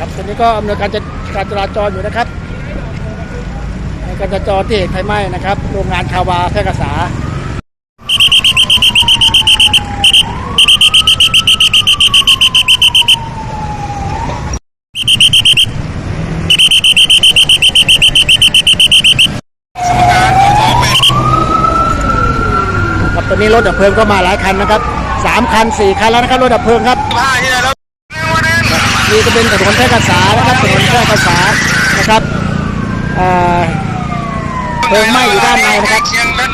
ครับตอนนี้ก็อำนวยการการจราจรอยู่นะครับการจราจรที่เหตุไฟไหม้นะครับ โรงงานคาวาแพร่กษาตอนนี้รถดับเพลิงก็มาหลายคันนะครับสามคันสี่คันแล้วนะครับรถดับเพลิงครับ นแล้วนี่ก็เป็นถนนแพร่กษานะครับถนนแพร่กษานะครับเอ่อเพลิงไหม้อยู่ด้านในนะครับเชียงนั้น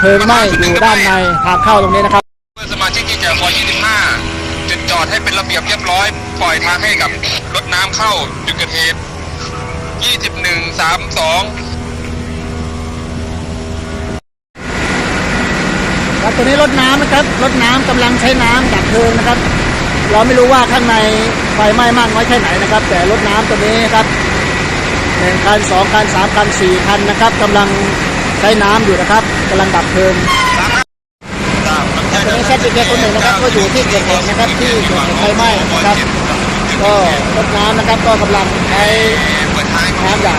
เพลิงไหม้อยู่ด้านในทางเข้าตรงนี้นะครับเพื่อสมาชิกที่จะพอ25จุดจอดให้เป็นระเบียบเรียบร้อย ปล่อยทางให้กับรถน้ำเข้าจุดเกิดเหตุ21 32ครับตอนนี้รถน้ำนะครับรถน้ำกำลังใช้น้ำดับเพลิงนะครับ เราไม่รู้ว่าข้างในไฟไหม้มากน้อยแค่ไหนนะครับ แต่รถน้ำตัวนี้ครับหนึ่งคันสองคันสามคันสี่คันนะครับกำลังใช้น้ำอยู่นะครับกำลังดับเพลิงตอนนี้แซดเด็กคนหนึ่งนะครับ ก็อยู่ที่เกิดเหตุนะครับที่เกิดเหตุไฟไหม้นะครับก็รถน้ำนะครับก็กำลังใช้น้ำอย่าง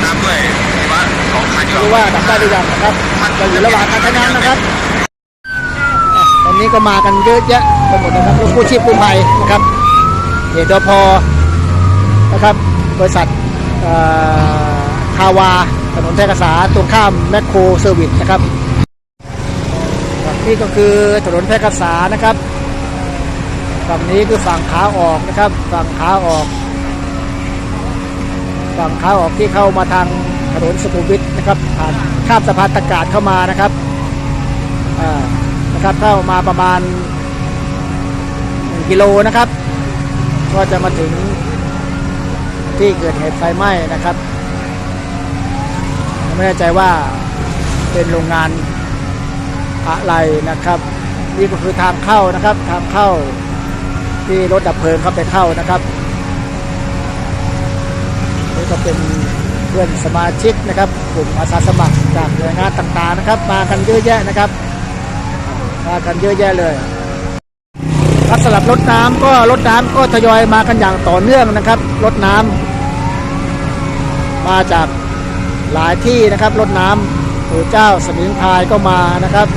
รู้ว่าดับได้หรือยังนะครับเราอยู่ระหว่างการใช้น้ำนะครับ ตอนนี้ก็มากันเยอะแยะ ไปหมดนะครับรถกู้ชีพกู้ภัยนะครับเหตุพอนะครับบริษัทเอ่อคาวาถนนแพร่กษาตรงข้ามแมคโครเซอร์วิสนะครับนี่ก็คือถนนแพร่กษานะครับฝั่งนี้คือฝั่งขาออกนะครับฝั่งขาออกฝั่งขาออกที่เข้ามาทางถนนสุขุมวิทนะครับผ่านข้ามสะพานตะกาดเข้ามานะครับอ่านะครับเข้ามาประมาณ กิโลนะครับ ก็จะมาถึงที่เกิดเหตุไฟไหม้นะครับ ไม่แน่ใจว่าเป็นโรงงานอะไรนะครับนี่ก็คือทางเข้านะครับ ทางเข้าที่รถดับเพลิงเข้าไปเข้านะครับนี่ก็เป็นเพื่อนสมาชิกนะครับกลุ่มอาสาสมัครจากหน่วยงานต่างๆนะครับ มากันเยอะแยะนะครับมากันเยอะแยะเลยำหรับรถน้ำก็รถน้ำก็ทยอยมากันอย่างต่อเนื่องนะครับรถน้ำมาจากหลายที่นะครับรถน้ำปู่เจ้าสมิงพายก็มานะครับ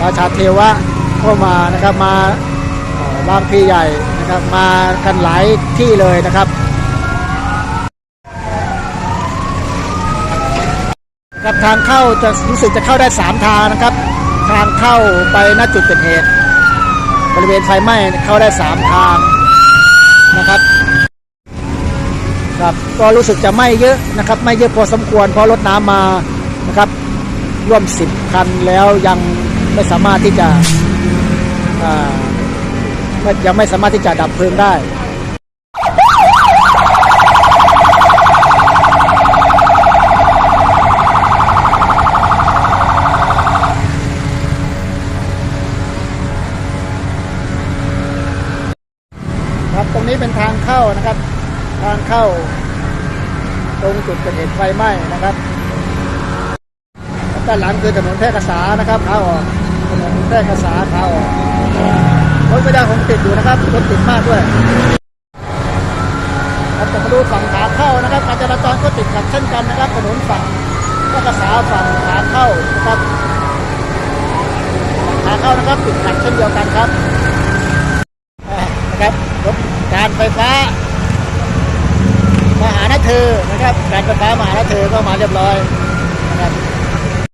ราชาเทวะก็มานะครับมาบางพี่ใหญ่นะครับมากันหลายที่เลยนะครับครับทางเข้าจะรู้สึกจะเข้าได้ 3 ทางนะครับ ทางเข้าไปณจุดเกิดเหตุ บริเวณไฟไหม้เข้าได้ 3 ทางนะครับครับก็รู้สึกจะไหม้เยอะนะครับไม่เยอะพอสมควรเพราะรถน้ำมานะครับร่วม 10 คันแล้วยังไม่สามารถที่จะอ่ายังไม่สามารถที่จะดับเพลิงได้ ตรงนี้เป็นทางเข้านะครับ ทางเข้า ตรงจุดเกิดเหตุไฟไหม้นะครับด้านหลังคือถนนแพร่กษานะครับขาออกถนนแพร่กษาขาออกรถไม่ได้ผมติดอยู่นะครับรถติดมากด้วยครับแต่มาดูฝั่งขาเข้านะครับการจราจรก็ติดขัดเช่นกันนะครับถนนฝั่งแพร่กษาฝั่งขาเข้านะครับขาเข้านะครับติดขัดเช่นเดียวกันครับอ่านะครับ การไฟฟ้ามหานเธอนะครับ การไฟฟ้ามหานเธอก็มาเรียบร้อย